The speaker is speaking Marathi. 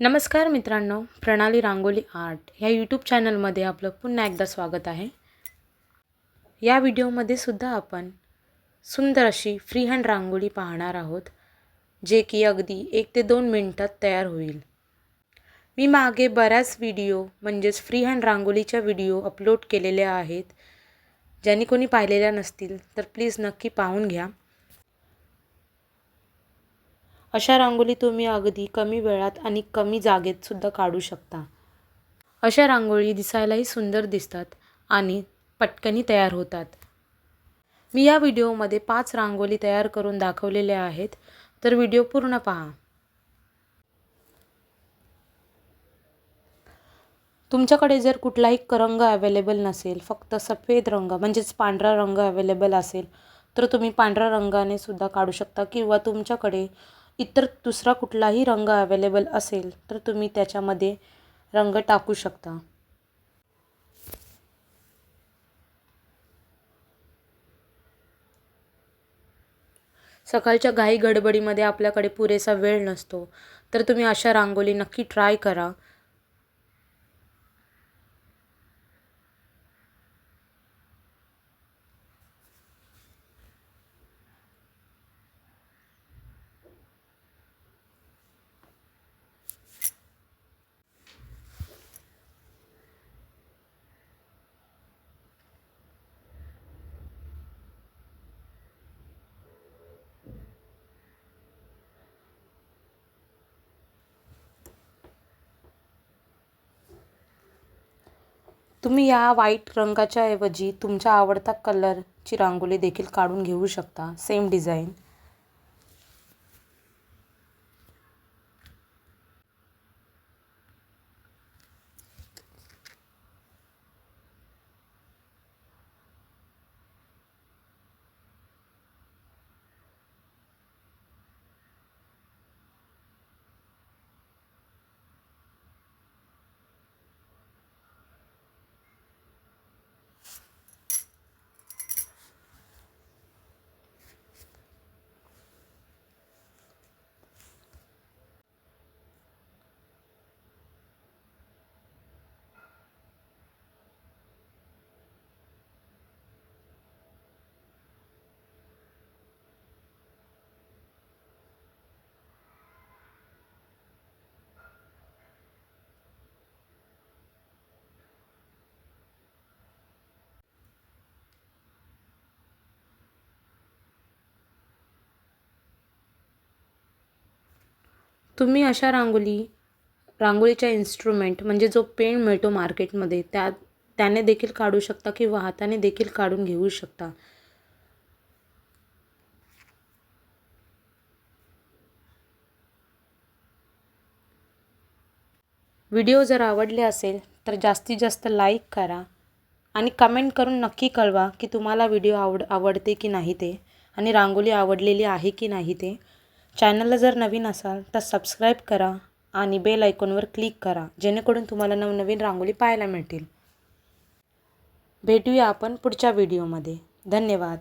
नमस्कार मित्रांनो प्रणाली रांगोली आर्ट ह्या यूट्यूब चॅनलमध्ये आपलं पुन्हा एकदा स्वागत आहे. या व्हिडिओमध्ये सुद्धा आपण सुंदर अशी फ्री हँड रांगोळी पाहणार आहोत जे की अगदी एक ते दोन मिनटात तयार होईल. मी मागे बऱ्याच व्हिडिओ म्हणजेच फ्री हँड रांगोळीच्या व्हिडिओ अपलोड केलेल्या आहेत. ज्यांनी कोणी पाहिलेल्या नसतील तर प्लीज नक्की पाहून घ्या. अशा रांगोळी तुम्ही अगदी कमी वेळात आणि कमी जागेत सुद्धा काढू शकता. अशा रांगोळी दिसायलाही सुंदर दिसतात आणि पटकनी तयार होतात. मी या व्हिडिओमध्ये पाच रांगोळी तयार करून दाखवलेल्या आहेत तर व्हिडिओ पूर्ण पहा. तुमच्याकडे जर कुठलाही रंग अवेलेबल नसेल फक्त सफेद रंग म्हणजेच पांढरा रंग अवेलेबल असेल तर तुम्ही पांढऱ्या रंगाने सुद्धा काढू शकता किंवा तुमच्याकडे इतर दुसरा कुठलाही रंग अवेलेबल असेल तर तुम्ही त्याच्यामध्ये रंग टाकू शकता. सकाळच्या घाई गडबडीमध्ये आपल्याकडे पुरेसा वेळ नसतो तर तुम्ही अशा रांगोळी नक्की ट्राय करा. तुम्ही या व्हाईट रंगाच्या ऐवजी तुमच्या आवडता कलरची रांगोळी देखील काढून घेऊ शकता. सेम डिझाईन तुम्ही अशा रांगोळी रांगोळीच्या इन्स्ट्रुमेंट म्हणजे जो पेन मिळतो मार्केटमध्ये त्या त्याने देखील काढू शकता किंवा हाताने देखील काढून घेऊ शकता? व्हिडिओ जर आवडले असेल तर जास्तीत जास्त लाईक करा आणि कमेंट करून नक्की कळवा की तुम्हाला व्हिडिओ आवड आवडते की नाही ते आणि रांगोळी आवडलेली आहे की नाही ते. चॅनलला जर नवीन असाल तर सबस्क्राईब करा आणि बेल आयकॉनवर क्लिक करा जेणेकरून तुम्हाला नवनवीन रांगोळी पाहायला मिळतील. भेटूया आपण पुढच्या व्हिडिओमध्ये. धन्यवाद.